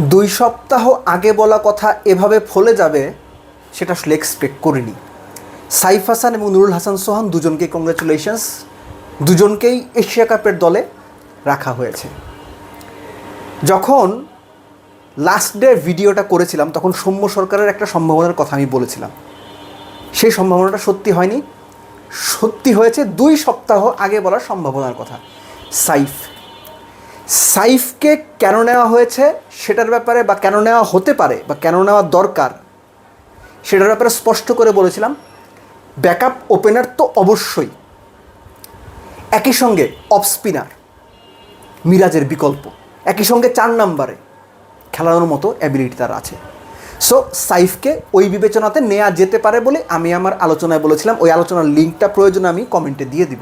দুই সপ্তাহ আগে বলা কথা এভাবে ফলে যাবে, সেটা আসলে এক্সপেক্ট করিনি। সাইফ হাসান এবং নুরুল হাসান সোহান দুজনকে কংগ্রেচুলেশনস দুজনকেই এশিয়া কাপের দলে রাখা হয়েছে। যখন লাস্ট ডে ভিডিওটা করেছিলাম, তখন সৌম্য সরকারের একটা সম্ভাবনার কথা আমি বলেছিলাম। সেই সম্ভাবনাটা সত্যি হয়নি। সত্যি হয়েছে দুই সপ্তাহ আগে বলার সম্ভাবনার কথা। সাইফ সাইফকে কেন নেওয়া হয়েছে সেটার ব্যাপারে বা কেন নেওয়া হতে পারে বা কেন নেওয়া দরকার সেটার ব্যাপারে স্পষ্ট করে বলেছিলাম। ব্যাকআপ ওপেনার তো অবশ্যই। একই সঙ্গে অফ স্পিনার মিরাজের বিকল্প। একই সঙ্গে চার নাম্বারে খেলানোর মতো অ্যাবিলিটি তার আছে। সো সাইফকে ওই বিবেচনাতে নেওয়া যেতে পারে বলে আমি আমার আলোচনায় বলেছিলাম। ওই আলোচনার লিঙ্কটা প্রয়োজন আমি কমেন্টে দিয়ে দিব।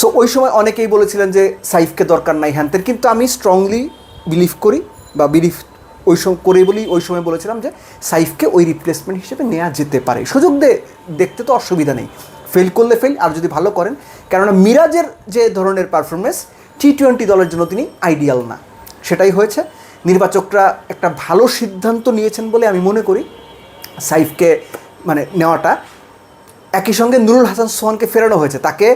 সো ওই সময় অনেকেই বলেছিলেন যে সাইফকে দরকার নাই হ্যানতের কিন্তু আমি স্ট্রংলি বিলিভ করি বা বিলিভ ওই সময় করে বলেই ওই সময় বলেছিলাম যে সাইফকে ওই রিপ্লেসমেন্ট হিসেবে নেওয়া যেতে পারে। সুযোগ দে, দেখতে তো অসুবিধা নেই। ফেল করলে ফেল আর যদি ভালো করেন, কেননা মিরাজের যে ধরনের পারফরমেন্স টি টোয়েন্টি দলের জন্য তিনি আইডিয়াল না। সেটাই হয়েছে। নির্বাচকরা একটা ভালো সিদ্ধান্ত নিয়েছেন বলে আমি মনে করি। সাইফকে মানে নেওয়াটা। একই সঙ্গে নুরুল হাসান সোহানকে ফেরানো হয়েছে। তাকে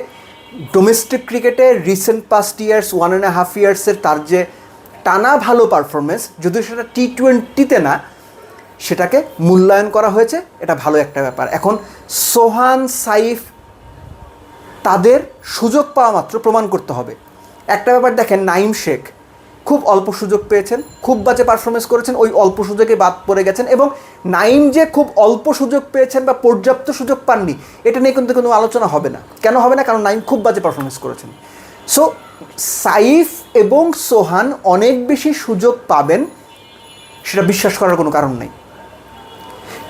ডোমেস্টিক ক্রিকেটে recent past years one and half ইয়ার্সের তার যে টানা ভালো পারফরমেন্স যদিও সেটা টি টোয়েন্টিতে না, সেটাকে মূল্যায়ন করা হয়েছে, এটা ভালো একটা ব্যাপার। এখন সোহান, সাইফ তাদের সুযোগ পাওয়া মাত্র প্রমাণ করতে হবে। একটা ব্যাপার দেখেন, নাইম শেখ। খুব অল্প সুযোগ পেয়েছেন, খুব বাজে পারফরমেন্স করেছেন, ওই অল্প সুযোগে বাদ পড়ে গেছেন এবং নাইম যে খুব অল্প সুযোগ পেয়েছেন বা পর্যাপ্ত সুযোগ পাননি, এটা নিয়ে কিন্তু কোনো আলোচনা হবে না। কেন হবে না? কারণ নাইম খুব বাজে পারফরমেন্স করেছেন। সো সাইফ এবং সোহান অনেক বেশি সুযোগ পাবেন, সেটা বিশ্বাস করার কোনো কারণ নেই।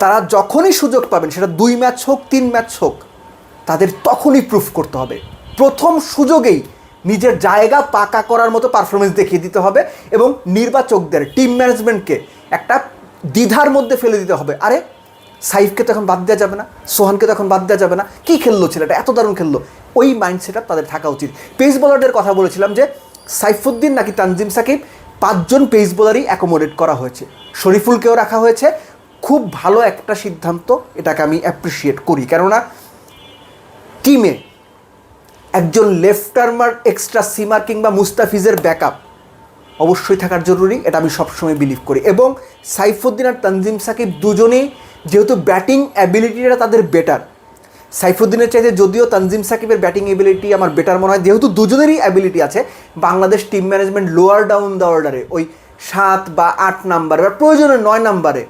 তারা যখনই সুযোগ পাবেন, সেটা দুই ম্যাচ হোক, তিন ম্যাচ হোক, তাদের তখনই প্রুফ করতে হবে। প্রথম সুযোগেই নিজের জায়গা পাকা করার মতো পারফরমেন্স দেখিয়ে দিতে হবে এবং নির্বাচকদের টিম ম্যানেজমেন্টকে একটা দ্বিধার মধ্যে ফেলে দিতে হবে। আরে, সাইফকে তো এখন বাদ দেওয়া যাবে না, সোহানকে তো এখন বাদ দেওয়া যাবে না। কী খেললো ছেলেটা? এত দারুণ খেললো। ওই মাইন্ডসেট তাদের থাকা উচিত। পেস বোলারদের কথা বলেছিলাম যে, সাইফুদ্দিন নাকি তানজিম সাকিব পাঁচজন পেস বোলারই অ্যাকোমোডেট করা হয়েছে। শরীফুলকেও রাখা হয়েছে। খুব ভালো একটা সিদ্ধান্ত এটাকে আমি অ্যাপ্রিসিয়েট করি। কেননা টিমে একজন লেফট আর্মার এক্সট্রা সিমার কিংবা মুস্তাফিজের ব্যাকআপ অবশ্যই থাকার জরুরি, এটা আমি সবসময় বিলিভ করি। এবং সাইফুদ্দিন আর তানজিম সাকিব দুজনেই যেহেতু ব্যাটিং অ্যাবিলিটিটা তাদের বেটার সাইফুদ্দিনের চাইতে যদিও তানজিম সাকিবের ব্যাটিং এবিলিটি আমার বেটার মনে হয়, যেহেতু দুজনেরই অ্যাবিলিটি আছে, Bangladesh team management lower down the অর্ডারে ওই সাত বা আট নাম্বারে বা প্রয়োজনে নয় নাম্বারে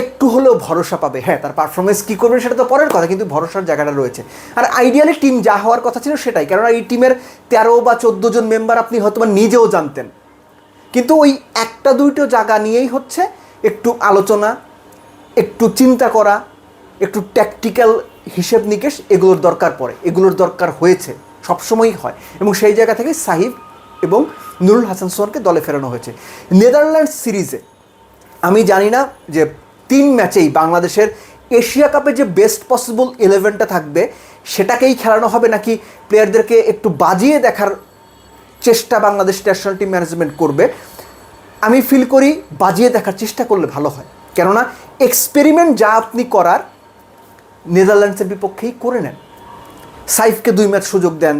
একটু হলেও ভরসা পাবে। হ্যাঁ তার পারফরমেন্স কী করবেন সেটা তো পরের কথা, কিন্তু ভরসার জায়গাটা রয়েছে। আর আইডিয়ালি টিম যা হওয়ার কথা ছিল সেটাই, কেননা এই টিমের তেরো বা চোদ্দ জন মেম্বার আপনি হয়তো নিজেও জানতেন। কিন্তু ওই একটা দুইটো জায়গা নিয়েই হচ্ছে একটু আলোচনা, একটু চিন্তা করা, একটু ট্যাকটিক্যাল হিসেব নিকেশ এগুলোর দরকার পড়ে, এগুলোর দরকার হয়েছে, সবসময়ই হয়। এবং সেই জায়গা থেকে সাহিব এবং নুরুল হাসান সোহানকে দলে ফেরানো হয়েছে। নেদারল্যান্ডস সিরিজে, আমি জানি না যে তিন ম্যাচেই বাংলাদেশের এশিয়া কাপে যে বেস্ট পসিবল ইলেভেনটা থাকবে, সেটাকেই খেলানো হবে নাকি প্লেয়ারদেরকে একটু বাজিয়ে দেখার চেষ্টা বাংলাদেশ ন্যাশনাল টিম ম্যানেজমেন্ট করবে? আমি ফিল করি বাজিয়ে দেখার চেষ্টা করলে ভালো হয়। কেননা এক্সপেরিমেন্ট যা আপনি করার, নেদারল্যান্ডসের বিপক্ষেই করে নেন। সাইফকে দুই ম্যাচ সুযোগ দেন,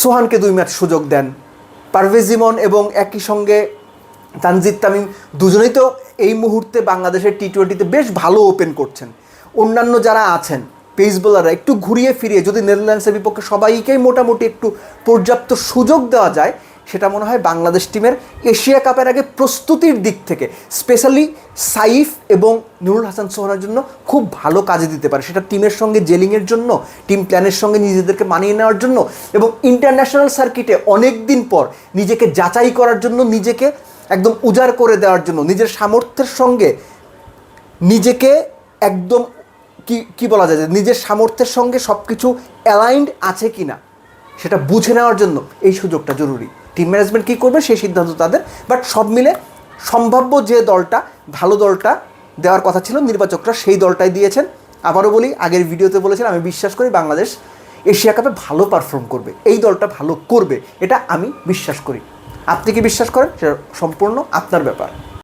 সোহানকে দুই ম্যাচ সুযোগ দেন পারভেজিমন এবং একই সঙ্গে তানজিদ তামিম দুজনেই তো এই মুহূর্তে বাংলাদেশের টি টোয়েন্টিতে বেশ ভালো ওপেন করছেন। অন্যান্য যারা আছেন, পেস বোলাররা, একটু ঘুরিয়ে ফিরিয়ে যদি নেদারল্যান্ডসের বিপক্ষে সবাইকেই মোটামুটি একটু পর্যাপ্ত সুযোগ দেওয়া যায়, সেটা মনে হয় বাংলাদেশ টিমের এশিয়া কাপের আগে প্রস্তুতির দিক থেকে, স্পেশালি সাইফ এবং নুরুল হাসান সোহানের জন্য খুব ভালো কাজে দিতে পারে। সেটা টিমের সঙ্গে জেলিংয়ের জন্য, টিম প্ল্যানের সঙ্গে নিজেদেরকে মানিয়ে নেওয়ার জন্য এবং ইন্টারন্যাশনাল সার্কিটে অনেক দিন পর নিজেকে যাচাই করার জন্য নিজেকে একদম উজাড় করে দেওয়ার জন্য, নিজের সামর্থ্যের সঙ্গে নিজেকে একদম কি কি বলা যায় যে নিজের সামর্থ্যের সঙ্গে সব কিছু অ্যালাইন্ড আছে কি না সেটা বুঝে নেওয়ার জন্য এই সুযোগটা জরুরি। টিম ম্যানেজমেন্ট কী করবে সেই সিদ্ধান্ত তাদের বাট সব মিলে সম্ভাব্য যে দলটা, ভালো দলটা দেওয়ার কথা ছিল, নির্বাচকরা সেই দলটাই দিয়েছেন। আবারও বলি, আগের ভিডিওতে বলেছেন আমি বিশ্বাস করি বাংলাদেশ এশিয়া কাপে ভালো পারফর্ম করবে, এই দলটা ভালো করবে, এটা আমি বিশ্বাস করি। আপনি কি বিশ্বাস করেন? সেটা সম্পূর্ণ আপনার ব্যাপার।